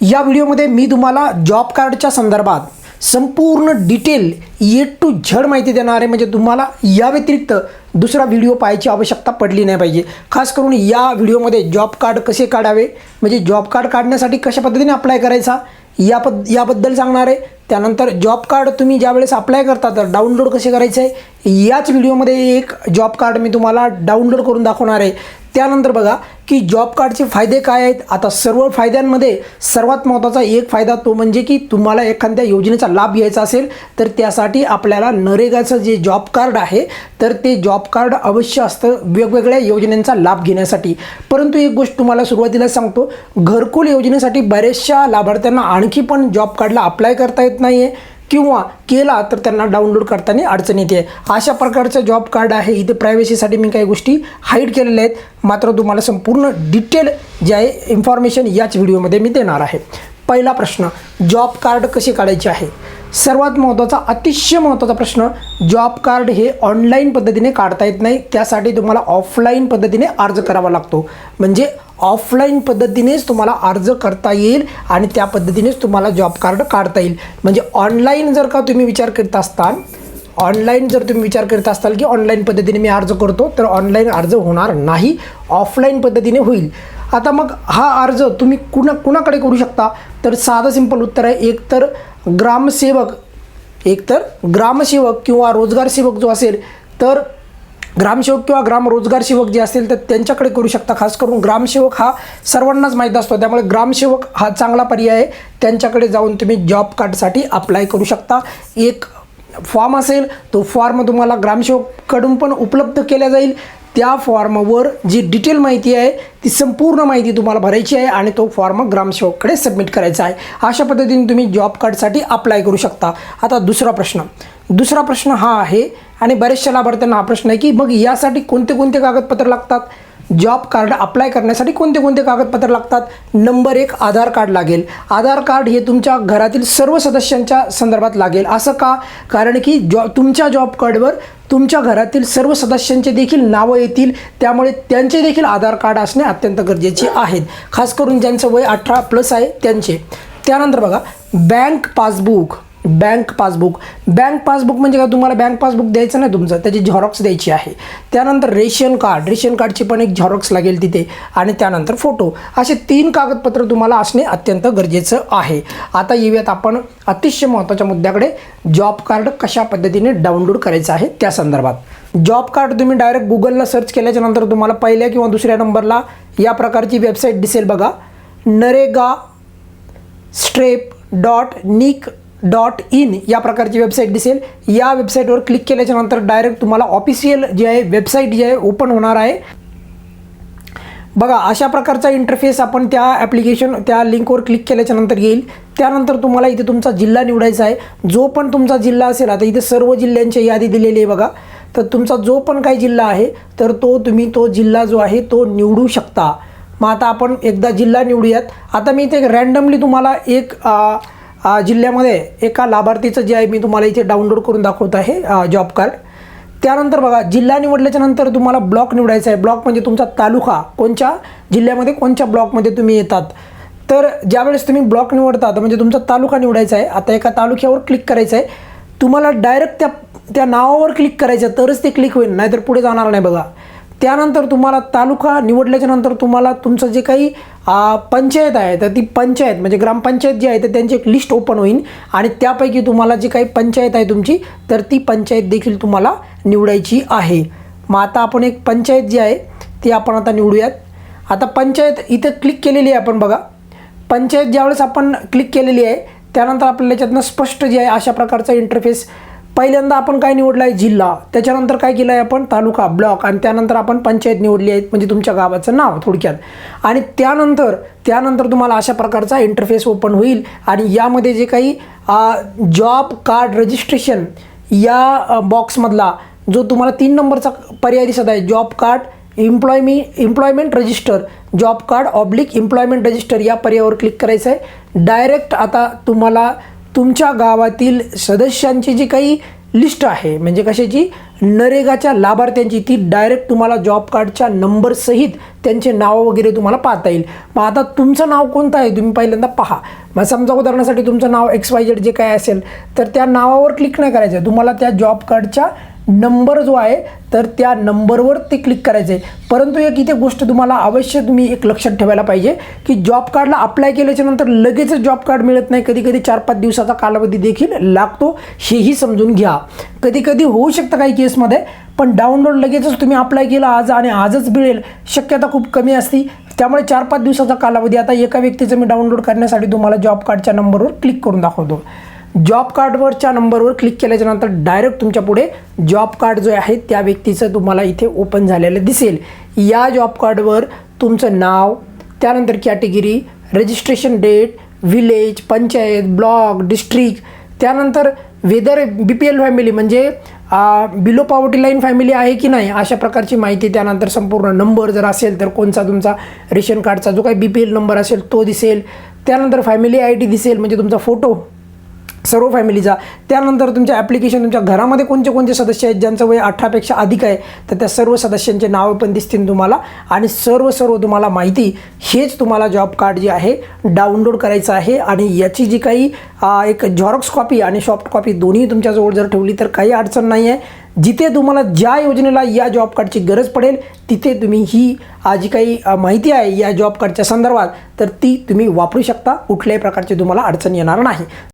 या व्हिडिओमध्ये मी तुम्हाला जॉब कार्डच्या संदर्भात संपूर्ण डिटेल ए टू झड माहिती देणार आहे. म्हणजे तुम्हाला या व्यतिरिक्त दुसरा व्हिडिओ पाहायची आवश्यकता पडली नाही पाहिजे. खास करून या व्हिडिओमध्ये जॉब कार्ड कसे काढावे? म्हणजे जॉब कार्ड काढण्यासाठी कशा पद्धतीने अप्लाय करायचा? या पद याबद्दल सांगणार आहे. त्यानंतर जॉब कार्ड तुम्ही ज्यावेळेस अप्लाय करता तर डाउनलोड कसे करायचे? आहे याच व्हिडिओमध्ये एक जॉब कार्ड मी तुम्हाला डाउनलोड करून दाखवणार आहे. त्यानंतर बघा की जॉब कार्डचे फायदे काय आहेत? आता सर्व फायद्यांमध्ये सर्वात महत्त्वाचा एक फायदा तो म्हणजे की तुम्हाला एखाद्या योजनेचा लाभ घ्यायचा असेल तर त्यासाठी आपल्याला नरेगाचं जे जॉब कार्ड आहे तर ते जॉब कार्ड अवश्य असतं वेगवेगळ्या योजनांचा लाभ घेण्यासाठी. परंतु एक गोष्ट तुम्हाला सुरुवातीला सांगतो घरकुल योजनेसाठी बऱ्याचशा लाभार्थ्यांना आणखी पण जॉब कार्डला अप्लाय करता येत नाही आहे किंवा केला तर त्यांना डाउनलोड करताना अडचण येते. अशा प्रकारचं जॉब कार्ड आहे. इथे प्रायव्हसीसाठी मी काही गोष्टी हाईड केलेल्या आहेत. मात्र तुम्हाला संपूर्ण डिटेल जे आहे इन्फॉर्मेशन याच व्हिडिओमध्ये मी देणार आहे. पहिला प्रश्न जॉब कार्ड कसे काढायचे आहे? सर्वात महत्त्वाचा अतिशय महत्त्वाचा प्रश्न जॉब कार्ड हे ऑनलाईन पद्धतीने काढता येत नाही त्यासाठी तुम्हाला ऑफलाईन पद्धतीने अर्ज करावा लागतो. म्हणजे ऑफलाईन पद्धतीनेच तुम्हाला अर्ज करता येईल आणि त्या पद्धतीनेच तुम्हाला जॉब कार्ड काढता येईल. म्हणजे ऑनलाईन जर का तुम्ही विचार करत असताल ऑनलाईन जर तुम्ही विचार करत असाल की ऑनलाईन पद्धतीने मी अर्ज करतो तर ऑनलाईन अर्ज होणार नाही ऑफलाईन पद्धतीने होईल. आता मग हा अर्ज तुम्ही कुणा कुणाकडे करू शकता? तर साधं सिंपल उत्तर आहे एक तर ग्रामसेवक एकतर ग्रामसेवक किंवा रोजगार सेवक जो असेल तर ग्रामसेवक किंवा ग्राम सेवक जे असतील तर त्यांच्याकडे करू शकता. खास करून ग्रामसेवक हा सर्वांनाच माहीत असतो. त्यामुळे ग्रामसेवक हा चांगला पर्याय आहे. त्यांच्याकडे जाऊन तुम्ही जॉब कार्डसाठी अप्लाय करू शकता. एक फॉर्म असेल तो फॉर्म तुम्हाला ग्रामसेवककडून पण उपलब्ध केला जाईल. त्या फॉर्मवर जी डिटेल माहिती आहे ती संपूर्ण माहिती तुम्हाला भरायची आहे आणि तो फॉर्म ग्रामसेवककडे सबमिट करायचा आहे. अशा पद्धतीने तुम्ही जॉब कार्डसाठी अप्लाय करू शकता. आता दुसरा प्रश्न. दुसरा प्रश्न हा आहे आणि बरेचशा लाभार्थ्यांना हा प्रश्न आहे की मग यासाठी कोणते कोणते कागदपत्र लागतात? जॉब कार्ड अप्लाय करण्यासाठी कोणते कोणते कागदपत्र लागतात? नंबर एक आधार कार्ड लागेल. आधार कार्ड हे तुमच्या घरातील सर्व सदस्यांच्या संदर्भात लागेल. असं का? कारण की जॉ तुमच्या जॉब कार्डवर तुमच्या घरातील सर्व सदस्यांचे देखील नावं येतील. त्यामुळे त्यांचे देखील आधार कार्ड असणे अत्यंत गरजेचे आहेत खास करून ज्यांचं वय अठरा प्लस आहे त्यांचे. त्यानंतर बघा bank passbook. Bank passbook. Bank passbook म्हणजे काय? तुम्हाला बँक पासबुक द्यायचं नाही तुमचं. त्याची झॉरॉक्स द्यायची आहे. त्यानंतर रेशन कार्ड. रेशन कार्डची पण एक झॉरॉक्स लागेल तिथे. आणि त्यानंतर फोटो. असे तीन कागदपत्र तुम्हाला असणे अत्यंत गरजेचं आहे. आता येऊयात आपण अतिशय महत्त्वाच्या मुद्द्याकडे. जॉब कार्ड कशा पद्धतीने डाउनलोड करायचं आहे? त्या संदर्भात. जॉब कार्ड तुम्ही डायरेक्ट गुगलला सर्च केल्याच्यानंतर तुम्हाला पहिल्या किंवा दुसऱ्या नंबरला या प्रकारची वेबसाईट दिसेल बघा. नरेगा स्ट्रेप डॉट निक डॉट इन या प्रकारची वेबसाईट दिसेल. या वेबसाईटवर क्लिक केल्याच्यानंतर डायरेक्ट तुम्हाला ऑफिशियल जे आहे वेबसाईट जी आहे ओपन होणार आहे. बघा अशा प्रकारचा इंटरफेस आपण त्या ॲप्लिकेशन त्या लिंकवर क्लिक केल्याच्यानंतर येईल. त्यानंतर तुम्हाला इथे तुमचा जिल्हा निवडायचा आहे. जो पण तुमचा जिल्हा असेल आता इथे सर्व जिल्ह्यांची यादी दिलेली आहे बघा. तर तुमचा जो पण काही जिल्हा आहे तर तो तुम्ही तो जिल्हा जो आहे तो निवडू शकता. मग आता आपण एकदा जिल्हा निवडूयात. आता मी इथे रँडमली तुम्हाला एक आ, जिल्ह्यामध्ये एका लाभार्थीचं जे आहे मी तुम्हाला इथे डाउनलोड करून दाखवत आहे जॉब कार्ड त्यानंतर बघा जिल्हा निवडल्याच्या नंतर तुम्हाला ब्लॉक निवडायचा आहे. ब्लॉक म्हणजे तुमचा तालुका. कोणत्या जिल्ह्यामध्ये कोणत्या ब्लॉकमध्ये तुम्ही येतात? तर ज्यावेळेस तुम्ही ब्लॉक निवडता म्हणजे तुमचा तालुका निवडायचा आहे आता एका तालुक्यावर क्लिक करायचं आहे. तुम्हाला डायरेक्ट त्या त्या नावावर क्लिक करायचं तरच ते क्लिक होईल नाहीतर पुढे जाणार नाही बघा. त्यानंतर तुम्हाला तालुका निवडल्याच्या नंतर तुम्हाला तुमचं जे काही पंचायत आहे तर ती पंचायत म्हणजे ग्रामपंचायत जी आहे तर त्यांची एक लिस्ट ओपन होईल आणि त्यापैकी तुम्हाला जी काही पंचायत आहे तुमची तर ती पंचायत देखील तुम्हाला निवडायची आहे. मग आता आपण एक पंचायत जी आहे ती आपण आता निवडूयात. आता पंचायत इथं क्लिक केलेली आहे आपण बघा. पंचायत ज्यावेळेस आपण क्लिक केलेली आहे त्यानंतर आपल्याला याच्यातनं स्पष्ट जे आहे अशा प्रकारचा इंटरफेस पहिल्यांदा आपण काय निवडलं आहे जिल्हा. त्याच्यानंतर काय केलं आहे आपण? तालुका ब्लॉक. आणि त्यानंतर आपण पंचायत निवडली आहे म्हणजे तुमच्या गावाचं नाव थोडक्यात. आणि त्यानंतर त्यानंतर तुम्हाला अशा प्रकारचा इंटरफेस ओपन होईल. आणि यामध्ये जे काही जॉब कार्ड रजिस्ट्रेशन या बॉक्समधला जो तुम्हाला तीन नंबरचा पर्याय दिसत आहे job card एम्प्लॉयमी employment register job card oblique employment register या पर्यायावर क्लिक करायचं आहे डायरेक्ट आता तुम्हाला तुमच्या गावातील सदस्यांची जी काही लिस्ट आहे म्हणजे कशाची? नरेगाच्या लाभार्थ्यांची. ती डायरेक्ट तुम्हाला जॉब कार्डच्या नंबरसहित त्यांचे नाव वगैरे तुम्हाला पाहता येईल. मग आता तुमचं नाव कोणतं आहे? तुम्ही पहिल्यांदा पहा. मग समजा उदाहरणासाठी तुमचं नाव एक्स वाय जेड जे काय असेल तर त्या नावावर क्लिक नाही करायचं. तुम्हाला त्या जॉब कार्डच्या नंबर जो आहे तर त्या नंबरवर ते क्लिक करायचं आहे परंतु एक इथे गोष्ट तुम्हाला अवश्य तुम्ही एक लक्षात ठेवायला पाहिजे की जॉब कार्डला अप्लाय केल्याच्यानंतर लगेचच जॉब कार्ड मिळत नाही. कधी कधी चार पाच दिवसाचा कालावधी देखील लागतो हेही समजून घ्या. कधी कधी होऊ शकतं काही केसमध्ये पण डाउनलोड लगेचच तुम्ही अप्लाय केलं आज आणि आजच मिळेल. शक्यता खूप कमी असती. त्यामुळे चार पाच दिवसाचा कालावधी आता एका व्यक्तीचं मी डाउनलोड करण्यासाठी तुम्हाला जॉब कार्डच्या नंबरवर क्लिक करून दाखवतो. जॉब कार्डवरच्या नंबरवर क्लिक केल्याच्यानंतर डायरेक्ट तुमच्यापुढे जॉब कार्ड जो आहे त्या व्यक्तीचं तुम्हाला इथे ओपन झालेलं दिसेल. या जॉब कार्डवर तुमचं नाव त्यानंतर category registration date village panchayat block district त्यानंतर whether B P L family म्हणजे बिलो पॉवर्टी लाईन फॅमिली आहे की नाही अशा प्रकारची माहिती त्यानंतर संपूर्ण नंबर जर असेल तर कोणचा तुमचा रेशन कार्डचा जो काही बी पी एल नंबर असेल तो दिसेल. त्यानंतर फॅमिली आय डी दिसेल म्हणजे तुमचा फोटो सर्व फॅमिलीचा त्यानंतर तुमच्या ॲप्लिकेशन तुमच्या घरामध्ये कोणते कोणते सदस्य आहेत ज्यांचं वय अठरापेक्षा अधिक आहे तर त्या सर्व सदस्यांचे नावं पण दिसतील तुम्हाला. आणि सर्व सर्व तुम्हाला माहिती हेच तुम्हाला जॉब कार्ड जे आहे डाउनलोड करायचं आहे. आणि याची जी काही एक झॉरॉक्स कॉपी आणि सॉफ्ट कॉपी दोन्ही तुमच्याजवळ जर ठेवली तर काही अडचण नाही आहे जिथे तुम्हाला ज्या योजनेला या जॉब कार्डची गरज पडेल तिथे तुम्ही ही जी काही माहिती आहे या जॉब कार्डच्या संदर्भात तर ती तुम्ही वापरू शकता. कुठल्याही प्रकारची तुम्हाला अडचण येणार नाही.